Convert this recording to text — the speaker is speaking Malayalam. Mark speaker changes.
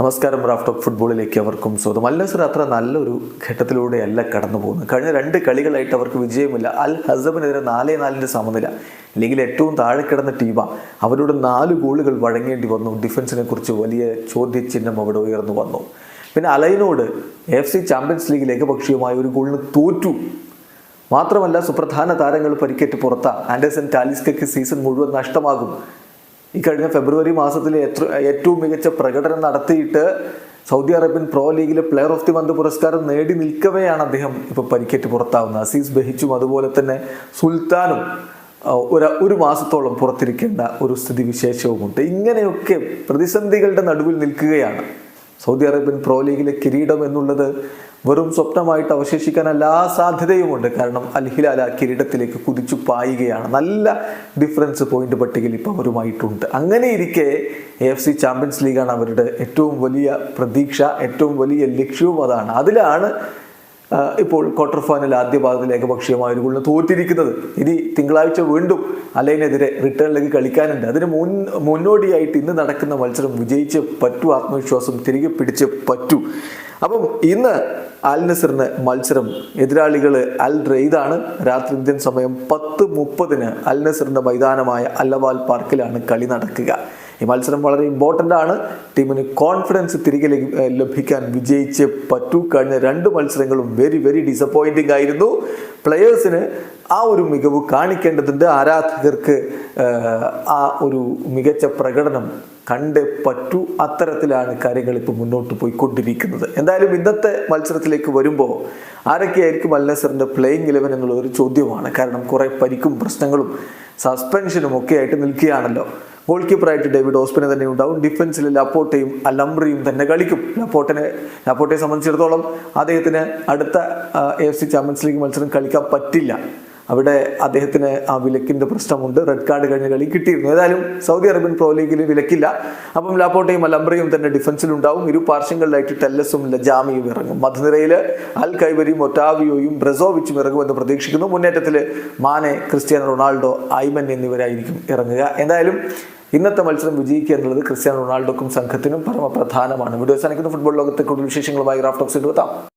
Speaker 1: നമസ്കാരം റാഫ് ടോപ്പ് ഫുട്ബോളിലേക്ക് അവർക്കും സ്വാഗതം. അൽ അത്ര നല്ലൊരു ഘട്ടത്തിലൂടെയല്ല കടന്നു പോകുന്നത്. കഴിഞ്ഞ രണ്ട് കളികളായിട്ട് അവർക്ക് വിജയമില്ല. അൽ ഹസബിനെതിരെ നാലേ നാലിന്റെ സമനില. ലീഗിൽ ഏറ്റവും താഴെ കിടന്ന ടീമാണ് അവരോട് നാല് ഗോളുകൾ വഴങ്ങേണ്ടി വന്നു. ഡിഫൻസിനെ കുറിച്ച് വലിയ ചോദ്യചിഹ്നം അവിടെ ഉയർന്നു വന്നു. പിന്നെ അലൈനോട് എഫ് സി ചാമ്പ്യൻസ് ലീഗിൽ ഏകപക്ഷീയമായ ഒരു ഗോളിന് തോറ്റു. മാത്രമല്ല സുപ്രധാന താരങ്ങൾ പരിക്കേറ്റ് പുറത്ത. ആൻഡേഴ്സൺ ടാലിസ്കയ്ക്ക് സീസൺ മുഴുവൻ നഷ്ടമാകും. ഈ കഴിഞ്ഞ ഫെബ്രുവരി മാസത്തിൽ ഏറ്റവും മികച്ച പ്രകടനം നടത്തിയിട്ട് സൗദി അറേബ്യൻ പ്രോ ലീഗിലെ പ്ലെയർ ഓഫ് ദി മന്ത് പുരസ്കാരം നേടി നിൽക്കവെയാണ് അദ്ദേഹം ഇപ്പോൾ പരിക്കേറ്റ് പുറത്താവുന്നത്. അസീസ് ബഹിച്ചും അതുപോലെ തന്നെ സുൽത്താനും ഒരു ഒരു മാസത്തോളം പുറത്തിരിക്കേണ്ട ഒരു സ്ഥിതി വിശേഷവുമുണ്ട് ഇങ്ങനെയൊക്കെ പ്രതിസന്ധികളുടെ നടുവിൽ നിൽക്കുകയാണ്. സൗദി അറേബ്യൻ പ്രോ ലീഗിലെ കിരീടം എന്നുള്ളത് വെറും സ്വപ്നമായിട്ട് അവശേഷിക്കാൻ എല്ലാ സാധ്യതയുമുണ്ട്. കാരണം അൽ ആ കിരീടത്തിലേക്ക് കുതിച്ചു പായുകയാണ്. നല്ല ഡിഫറൻസ് പോയിന്റ് പട്ടികയിൽ ഇപ്പം അവരുമായിട്ടുണ്ട്. അങ്ങനെ ഇരിക്കെ എഫ് സി ചാമ്പ്യൻസ് ലീഗാണ് അവരുടെ ഏറ്റവും വലിയ പ്രതീക്ഷ ഏറ്റവും വലിയ ലക്ഷ്യവും അതാണ്. അതിലാണ് ഇപ്പോൾ ക്വാർട്ടർ ഫൈനൽ ആദ്യ ഭാഗത്തിൽ ഏകപക്ഷീയമായ ഒരു ഗോളിന് തോറ്റിരിക്കുന്നത്. ഇനി തിങ്കളാഴ്ച വീണ്ടും അലൈനെതിരെ റിട്ടേണിലേക്ക് കളിക്കാനുണ്ട്. അതിന് മുൻ മുന്നോടിയായിട്ട് ഇന്ന് നടക്കുന്ന മത്സരം വിജയിച്ച് പറ്റൂ ആത്മവിശ്വാസം തിരികെ പിടിച്ച് പറ്റൂ. അപ്പം ഇന്ന് അൽ നസറിന് മത്സരം. എതിരാളികൾ അൽ റെയ്ദാണ്. രാത്രി ഇന്ത്യൻ സമയം പത്ത് മുപ്പതിന് അൽ മൈതാനമായ അല്ലവാൽ പാർക്കിലാണ് കളി നടക്കുക. ഈ മത്സരം വളരെ ഇമ്പോർട്ടന്റ് ആണ്. ടീമിന് കോൺഫിഡൻസ് തിരികെ ലഭിക്കാൻ വിജയിച്ച് പറ്റൂ. കഴിഞ്ഞ രണ്ട് മത്സരങ്ങളും വെരി വെരി ഡിസപ്പോയിന്റിംഗ് ആയിരുന്നു. പ്ലെയേഴ്സിന് ആ ഒരു മികവ് കാണിക്കേണ്ടതുണ്ട്. ആരാധകർക്ക് ആ ഒരു മികച്ച പ്രകടനം കണ്ടേ പറ്റൂ. അത്തരത്തിലാണ് കാര്യങ്ങൾ ഇപ്പോൾ മുന്നോട്ട് പോയിക്കൊണ്ടിരിക്കുന്നത്. എന്തായാലും ഇന്നത്തെ മത്സരത്തിലേക്ക് വരുമ്പോൾ ആരൊക്കെയായിരിക്കും അൽ പ്ലേയിങ് ഇലവൻ എന്നുള്ള ഒരു ചോദ്യമാണ്. കാരണം കുറേ പരിക്കും പ്രശ്നങ്ങളും സസ്പെൻഷനും ഒക്കെ ആയിട്ട് നിൽക്കുകയാണല്ലോ. ഗോൾ കീപ്പറായിട്ട് ഡേവിഡ് ഓസ്പിനെ തന്നെ ഉണ്ടാവും. ഡിഫൻസിൽ ലപ്പോട്ടയും അലംബ്രിയും തന്നെ കളിക്കും. ലപ്പോട്ടിനെ ലപ്പോട്ടയെ സംബന്ധിച്ചിടത്തോളം അദ്ദേഹത്തിന് അടുത്ത എഫ് സി ചാമ്പ്യൻസ് ലീഗ് മത്സരം കളിക്കാൻ പറ്റില്ല. അവിടെ അദ്ദേഹത്തിന് ആ വിലക്കിന്റെ പ്രശ്നമുണ്ട്. റെഡ് കാർഡ് കഴിഞ്ഞ കളി കിട്ടിയിരുന്നു. ഏതായാലും സൗദി അറേബ്യൻ പ്രോ ലീഗിൽ വിലക്കില്ല. അപ്പം ലാപ്പോട്ടയും അലംബ്രയും തന്നെ ഡിഫൻസിലുണ്ടാവും ഇരു പാർശ്വങ്ങളിലായിട്ട് ടെല്ലസും ലജാമിയും ഇറങ്ങും. മധുനിരയിൽ അൽ കൈവരിയും ഒറ്റാവിയോയും ബ്രസോവിച്ചും ഇറങ്ങുമെന്ന് പ്രതീക്ഷിക്കുന്നു. മുന്നേറ്റത്തിൽ മാനെ ക്രിസ്ത്യാനോ റൊണാൾഡോ ഐമൻ എന്നിവരായിരിക്കും ഇറങ്ങുക. എന്തായാലും ഇന്നത്തെ മത്സരം വിജയിക്കുക എന്നുള്ളത് ക്രിസ്ത്യാനോ റൊണാൾഡോക്കും സംഘത്തിനും പരമപ്രധാനമാണ്. വീഡിയോ സാധിക്കുന്ന ഫുട്ബോൾ ലോകത്തെ കൂടുതൽ വിശേഷങ്ങളുമായി റാഫ്റ്റോക്സ് എത്താം.